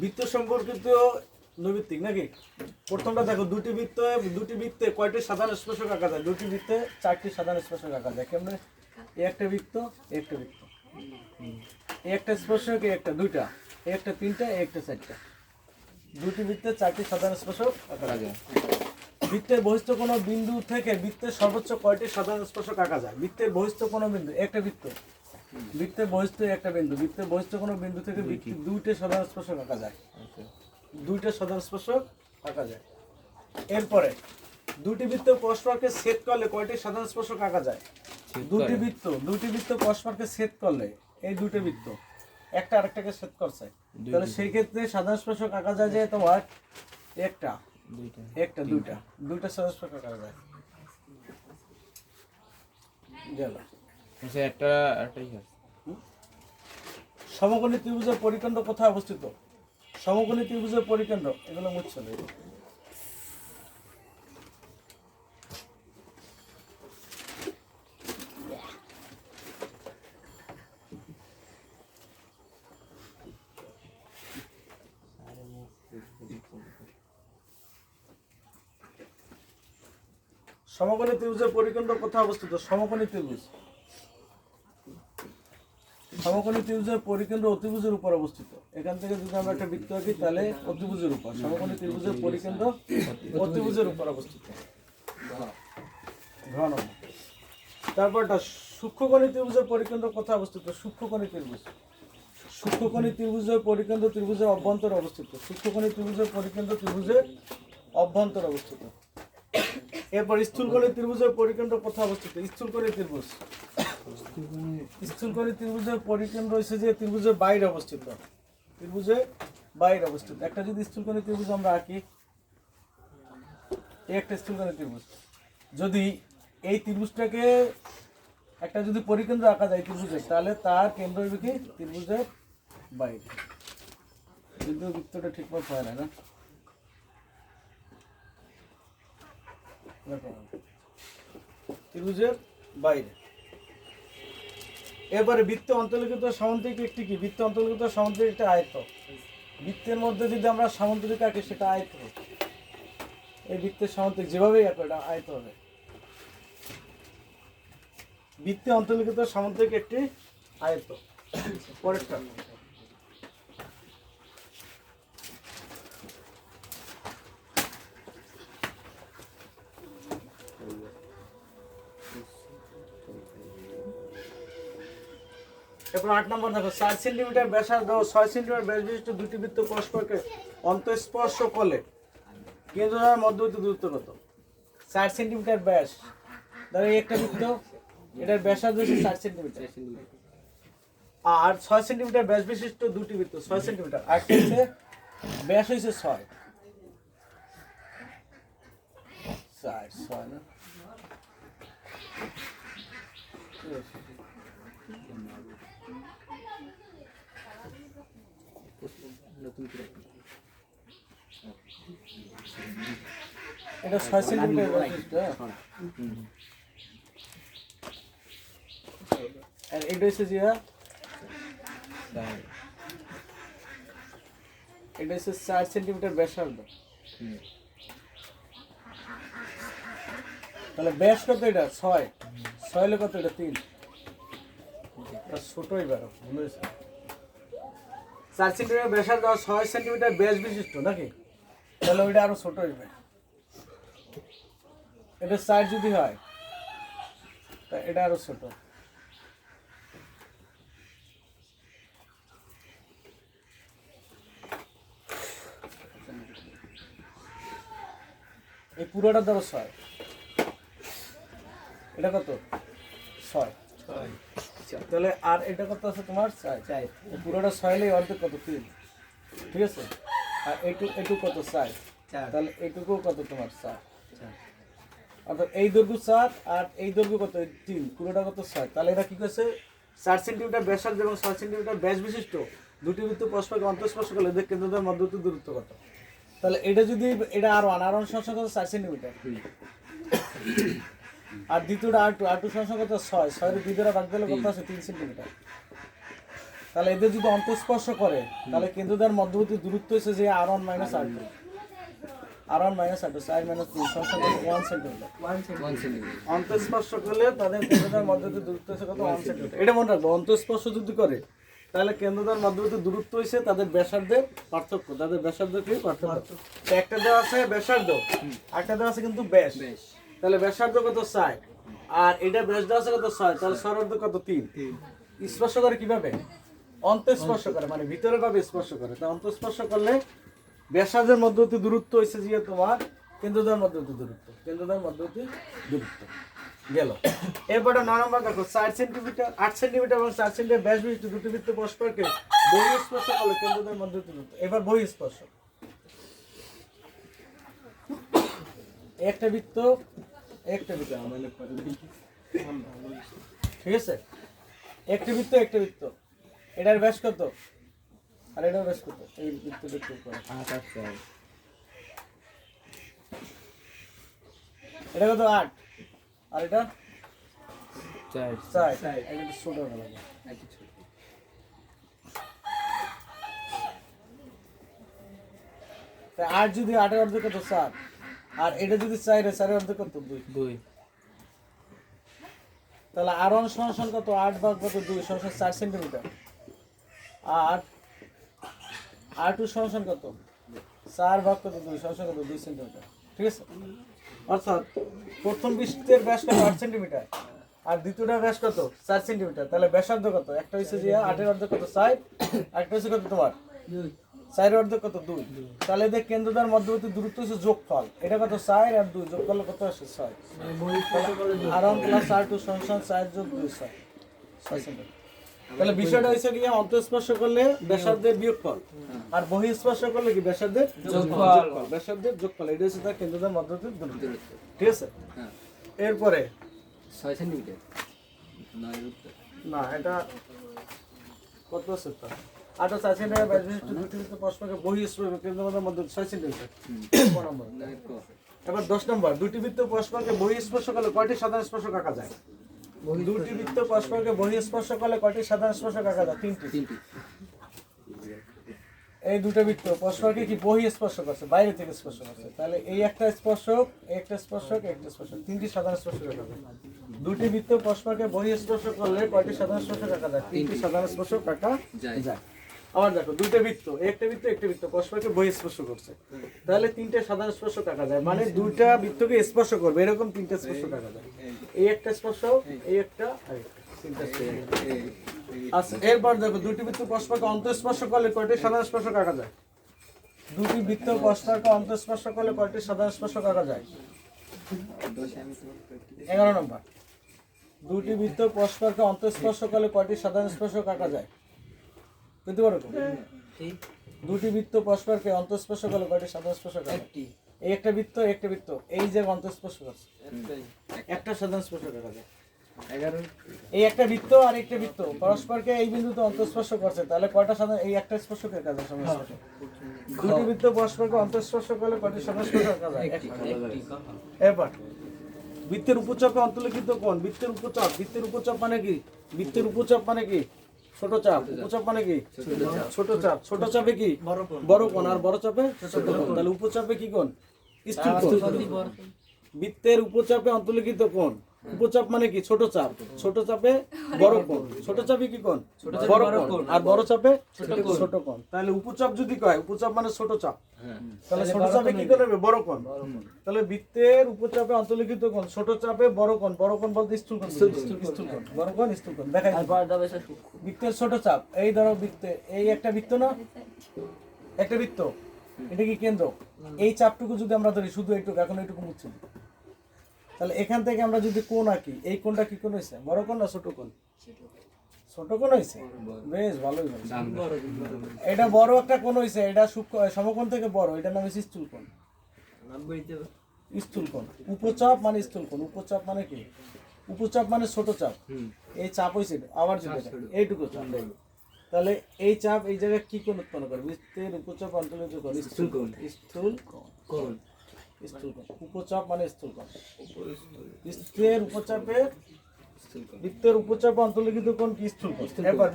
বৃত্ত সম্পর্কিত নৈমিত্তিক নাকি? প্রথমটা দেখো, দুটি বৃত্ত, দুটি বৃত্তে কয়টি সাধারণ স্পর্শক আঁকা যায়? দুটি বৃত্তে চারটি সাধারণ স্পর্শক আঁকা যায়। কেমনে? এ একটা বৃত্ত একটা বৃত্ত। একটা স্পর্শক একটা, দুইটা। একটা, তিনটা একটা, চারটা। দুটি বৃত্তে চারটি সাধারণ স্পর্শক আঁকা যায়। বৃত্তের বহিষ্ঠ কোনো বিন্দু থেকে বৃত্তের সর্বোচ্চ কয়টি সাধারণ স্পর্শক আঁকা যায়? বৃত্তের বহিষ্ঠ কোনো বিন্দু? একটা বৃত্ত। বৃত্তের বহিস্থ একটা বিন্দু। বৃত্তের বহিস্থ কোনো বিন্দু থেকে দুইটা সাধারণ স্পর্শক আঁকা যায়। দুইটা সাধারণ স্পর্শক আঁকা যায়। এরপরে দুটি বৃত্ত পরস্পরকে ছেদ করলে কয়টি সাধারণ স্পর্শক আঁকা যায়? দুটি বৃত্ত দুটি বৃত্ত পরস্পরকে ছেদ করলে এই দুটো বৃত্ত একটা আরেকটাকে ছেদ করছে। তাহলে সেই ক্ষেত্রে সাধারণ স্পর্শক আঁকা যায় যে তোমার একটা একটা দুইটা দুইটা সাধারণ স্পর্শক আঁকা যায়। গেল। আচ্ছা সমকোণী ত্রিভুজের পরিকেন্দ্র কোথায় অবস্থিত? সমকোণী ত্রিভুজের পরিকেন্দ্র এগুলো মুছছে না। সমকোণী ত্রিভুজের পরিকেন্দ্র কোথায় অবস্থিত? সমকোণী ত্রিভুজ। সমকোণী ত্রিভুজের পরিকেন্দ্র অতিভুজের উপর অবস্থিত। এখান থেকে যদি আমরা একটা বৃত্ত আঁকি, তাহলে অতিভুজের উপর সমকোণী ত্রিভুজের পরিকেন্দ্র অতিভুজের উপর অবস্থিত। ঘন। তারপরটা সূক্ষ্মকোণী ত্রিভুজের পরিকেন্দ্র কোথায় অবস্থিত? সূক্ষ্মকোণী ত্রিভুজ। সূক্ষ্মকোণী ত্রিভুজের পরিকেন্দ্র ত্রিভুজের অভ্যন্তরে অবস্থিত। সূক্ষ্মকোণী ত্রিভুজের পরিকেন্দ্র ত্রিভুজের অভ্যন্তরে অবস্থিত। এরপর স্থূলকোণী ত্রিভুজের পরিকেন্দ্র কোথায় অবস্থিত? স্থূলকোণী ত্রিভুজ। স্থূলকোণী ত্রিভুজের পরিকেন্দ্র হচ্ছে যে ত্রিভুজের বাইরে অবস্থিত। ত্রিভুজের বাইরে অবস্থিত। একটা যদি স্থূলকোণী ত্রিভুজ আমরা আঁকি, এই একটা স্থূলকোণী ত্রিভুজ। যদি এই ত্রিভুজটাকে একটা যদি পরিকেন্দ্র আঁকা যায় ত্রিভুজের, তাহলে তার কেন্দ্র হবে কি? ত্রিভুজের বাইরে। কিন্তু বৃত্তটা ঠিকমতো হয় না না। ত্রিভুজের বাইরে। এবারে বৃত্ত অন্তর্লিখিত সামুদ্রিক একটি কি? বৃত্ত অন্তর্লিখিত সামুদ্রিক একটা আয়ত বৃত্তের মধ্যে যদি আমরা সামুদ্রিক আঁকি, সেটা আয়ত এই বৃত্তের সামুদ্রিক যেভাবেই আঁকো, এটা আয়ত হবে। বৃত্তে অন্তর্লিখিত সামুদ্রিক একটি আয়ত্ত। পরেরটা। এরপর আট নম্বর দেখো, চার সেন্টিমিটার ব্যাসার্ধ ছয় সেন্টিমিটার ব্যাস বিশিষ্ট দুটি বৃত্ত পরস্পরকে অন্তঃস্পর্শ করলে কেন্দ্রের মধ্যবর্তী দূরত্ব কত? চার সেন্টিমিটার ব্যাস। ধরো একটা বৃত্ত, এটার ব্যাসার্ধ হচ্ছে চার সেন্টিমিটার আর ছয় সেন্টিমিটার ব্যাস বিশিষ্ট দুটি বৃত্ত, ছয় সেন্টিমিটার আর হচ্ছে ব্যাস হয়েছে ছয়। চার, ছয় না? এটা ছয় সেন্টিমিটার? আর এটা হচ্ছে এটা হচ্ছে চার সেন্টিমিটার ব্যাসার্ধ। তাহলে ব্যাস কত এটা? ছয়। ছয় কত এটা? তিন। এটা ছোটই বেরো হয়েছে। চার সেন্টিমিটার ব্যাসার্ধ আর ছয় সেন্টিমিটার ব্যাস বিশিষ্ট, নাকি? তাহলে ওইটা আরও ছোট হইবে। এটা চার যদি হয়, তা এটা আরও ছোট। এই পুরোটা ধরো ছয়। এটা কত? ছয়। তাহলে আর এটা কত আছে তোমার? চার। চার পুরোটা ছয় হলে অর্ধেক কত? তিন। ঠিক আছে? আর এইটু এইটু কত? চার। তাহলে এইটুকু কত তোমার? চার। অর্থাৎ এই দৈর্ঘ্য চার আর এই দৈর্ঘ্য কত? তিন। পুরোটা কত? ছয়। তাহলে এটা কি করছে? চার সেন্টিমিটার ব্যাসার্ধ এবং ছয় সেন্টিমিটার ব্যাস বিশিষ্ট দুটি বৃত্ত পরস্পরকে অন্তঃস্পর্শ করলে এদের কেন্দ্রদের মধ্যবর্তী দূরত্ব কত। তাহলে এটা যদি এটা আর ওয়ান আর ওয়ান সংখ্যা কত? চার সেন্টিমিটার আর দ্বিতীয়টা আর টু আর টু সংখ্যা কত? ছয়। ছয়ের দুই দ্বারা ভাগ দিলে কত আছে? তিন সেন্টিমিটার। তাহলে এদের যদি অন্তঃস্পর্শ করে তাহলে কেন্দ্রদার মধ্যবর্তী দূরত্ব হচ্ছে যে R one minus R two. R one minus R two side minus two সংখ্যা ওয়ান সেন্টিমিটার। One centimetre. অন্তঃস্পর্শ করলে তাদের কেন্দ্রদার মধ্যবর্তী দূরত্ব হচ্ছে কত? One centimetre. এটা মনে রাখব অন্তঃস্পর্শ যদি করে তাহলে কেন্দ্রদার মধ্যবর্তী দূরত্ব হচ্ছে তাদের ব্যাসার্ধের পার্থক্য। তাদের ব্যাসার্ধ কি? পার্থক্য। একটা দেওয়া আছে ব্যাসার্ধ একটা দেওয়া আছে কিন্তু ব্যাস। বেশ তাহলে ব্যাসার্ধ কত ষাট আর এটা ব্যাস আছে কত ছয়? তাহলে সরার্ধ কত তিন? স্পর্শ করে কীভাবে? অন্তঃস্পর্শ করে মানে ভিতরে ভাবে স্পর্শ করে। তা অন্তঃস্পর্শ করলে ব্যাসার্ধের মধ্যবর্তী দূরত্ব হচ্ছে যে তোমার কেন্দ্রদার মধ্যবর্তী দূরত্ব। কেন্দ্রদার মধ্যবর্তী দূরত্ব। গেল। এরপরে নয় নম্বর দেখো চার সেন্টিমিটার আট সেন্টিমিটার এবং চার সেন্টিমিটার ব্যাস বিশিষ্ট দুটি বৃত্ত পরস্পরকে বহি স্পর্শ করলে কেন্দ্রদার মধ্যবর্তী দূরত্ব। এবার বহি স্পর্শ একটা বৃত্ত একটা বৃত্ত ঠিক আছে? একটা বৃত্ত একটা বৃত্ত। এটার ব্যাস কত? আর এটার ব্যাস কত? এই বৃত্ত বৃত্ত আট আট এটা কত? আট। আর এটা? চার। চার। এটা ছোট লাগে একটু ছোট। তা আট যদি আটের অর্ধেক কত? চার আর এটা যদি চার চারের অর্ধেক কত? দুই। দুই। তাহলে আর সমান কত? আট ভাগ কত? দুই সমান চার সেন্টিমিটার। আর আর টু সমান কত? চার ভাগ কত? দুই সমান কত? দুই সেন্টিমিটার। ঠিক আছে? অর্থাৎ প্রথম বৃষ্টির ব্যাস কত? আট সেন্টিমিটার। আর দ্বিতীয়টার ব্যাস কত? চার সেন্টিমিটার। তাহলে ব্যাসার্ধ কত? একটা হচ্ছে যে আটের অর্ধেক কত? চার একটা হচ্ছে কত? তোমার? চারের অর্ধেক কত? দুই। তাহলে এদের কেন্দ্রদার মধ্যবর্তী দূরত্ব হচ্ছে যোগফল। এটা কত? চার আর দুই। যোগ করলে কত আসে? ছয়। R one plus R two সমান চার যোগ দুই ছয়। ছয় তাহলে বিষয়টা হচ্ছে কি অন্তঃস্পর্শ করলে ব্যাসার্ধের বিয়োগফল। আর বহিঃস্পর্শ করলে কি? ব্যাসার্ধের যোগফল। ব্যাসার্ধের যোগফল। এটা হচ্ছে তার কেন্দ্রদার মধ্যবর্তী দূরত্ব। ঠিক আছে? হ্যাঁ। এরপরে? ছয় সেন্টিমিটার না এটা কত আছে আটা চার সেন্টিমিটার বাইশ বিশিষ্ট দুটি বৃত্ত পরস্পরকে বহিঃস্পর্শ কেন্দ্রের মধ্যে ছয় সেন্টিমিটার ক। এবার দশ নম্বর দুটি বৃত্ত পরস্পরকে বহিঃস্পর্শ করলে কয়টি সাধারণ স্পর্শক আঁকা যায়? দুটি বৃত্ত পরস্পরকে বহিঃস্পর্শ করলে কয়টি সাধারণ স্পর্শক আঁকা যায়? তিনটি। তিনটি। এই দুটো বৃত্ত পরস্পরকে কি বহি স্পর্শ করছে? বাইরে থেকে স্পর্শ করছে। তাহলে এই একটা স্পর্শক একটা স্পর্শক একটা স্পর্শক তিনটি সাধারণ স্পর্শক আঁকা যায়। দুটি বৃত্ত পরস্পরকে বহি স্পর্শ করলে কয়টি সাধারণ স্পর্শক আঁকা যায়? তিনটি সাধারণ স্পর্শক আঁকা যায়। আবার দেখো দুটো বৃত্ত একটা বৃত্ত একটা বৃত্ত পরস্পরকে বহি স্পর্শ করছে। তাহলে তিনটে সাধারণ স্পর্শক আঁকা যায়। মানে দুইটা বৃত্তকে স্পর্শ করবে এরকম তিনটা স্পর্শক আঁকা যায়। এই একটা স্পর্শক এই একটা আর একটা তিনটা আচ্ছা এরপর দেখো দুটি বৃত্ত পরস্পরকে অন্তঃস্পর্শ করলে কয়টি সাধারণ স্পর্শক আঁকা যায়? দুটি বৃত্ত পরস্পরকে অন্তঃস্পর্শ করলে কয়টি সাধারণ স্পর্শক আঁকা যায়? এগারো নম্বর। দুটি বৃত্ত পরস্পরকে অন্তঃস্পর্শ করলে কয়টি সাধারণ স্পর্শক আঁকা যায়? বুঝতে পারো তো? দুটি বৃত্ত পরস্পরকে অন্তঃস্পর্শ করলে কয়টি? সাধারণ স্পর্শক আঁকা যায়? এই একটা বৃত্ত একটা বৃত্ত। এই যে অন্তঃস্পর্শ করছে একটা সাধারণ যায় এগারো। এই একটা বৃত্ত আর একটা বৃত্ত। পরস্পরকে এই বিন্দুতে অন্তঃস্পর্শ করছে তাহলে কয়টা সাধারণ এই একটা স্পর্শকের কাজ আছে সংস্পর্শ দুটি বৃত্ত পরস্পরকে অন্তঃস্পর্শ করলে কয়টি সংস্পর্শের কাজ হয় এবার বৃত্তের উপচাপে অন্তর্লিখিত কোণ বৃত্তের উপচাপ। বৃত্তের উপচাপ মানে কি? বৃত্তের উপচাপ মানে কি? ছোট চাপ। উপচাপ মানে কি? ছোট চাপ। ছোট চাপে। কি? বড় কোণ। আর বড় চাপে ছোট কোণ। তাহলে উপচাপে কি কোণ? স্থূল কোণ। বৃত্তের উপচাপে অন্তর্লিখিত কোণ। উপচাপ মানে কি? ছোট চাপ। ছোট চাপে বড় কোণ। ছোট চাপে কি কোণ? বড় কোণ। আর বড় চাপে ছোট কোণ। তাহলে উপচাপ যদি কয় উপচাপ মানে ছোট চাপ। তাহলে ছোট চাপে কি কোণ হবে? বড় কোণ। তাহলে বৃত্তের উপচাপে অন্তর্লিখিত কোণ ছোট চাপে বড় কোণ। বড় কোণ বলতে স্থূল কোণ। স্থূল কোণ। বড় কোণ স্থূল কোণ। দেখাই। বৃত্তের ছোট চাপ। এই ধরো বৃত্তে এই একটা বৃত্ত না? একটা বৃত্ত। এটা কি কেন্দ্র? এই চাপটুকু যদি আমরা ধরি শুধু এইটুকু এখন এইটুকু মুছে দিই। তাহলে এখান থেকে আমরা যদি কোন আঁকি এই কোনটা কি কোন হয়েছে? বড় কোন না ছোট কোন? ছোট কোন হয়েছে? বেশ ভালোই হয়েছে। এটা বড় একটা কোন হয়েছে? এটা সমকোণ থেকে বড়। এটা নাম হচ্ছে স্থূল কোণ। স্থূল কোণ। উপচাপ মানে স্থূল কোণ। উপচাপ মানে কি? উপচাপ মানে ছোট চাপ। এই চাপ হয়েছে আবার যদি এইটুকু চাপ। তাহলে এই চাপ এই জায়গায় কি কোণ উৎপন্ন করে? বৃত্তের উপচাপ অন্তর্গত কোণ। স্থূল কোণ। স্থূল কোণ। উপচাপ মানে স্থূলকণ। বৃত্তের উপচাপে বৃত্তের উপচাপে অন্তর্লিখিত কোন কি? স্থূল কোণ এবার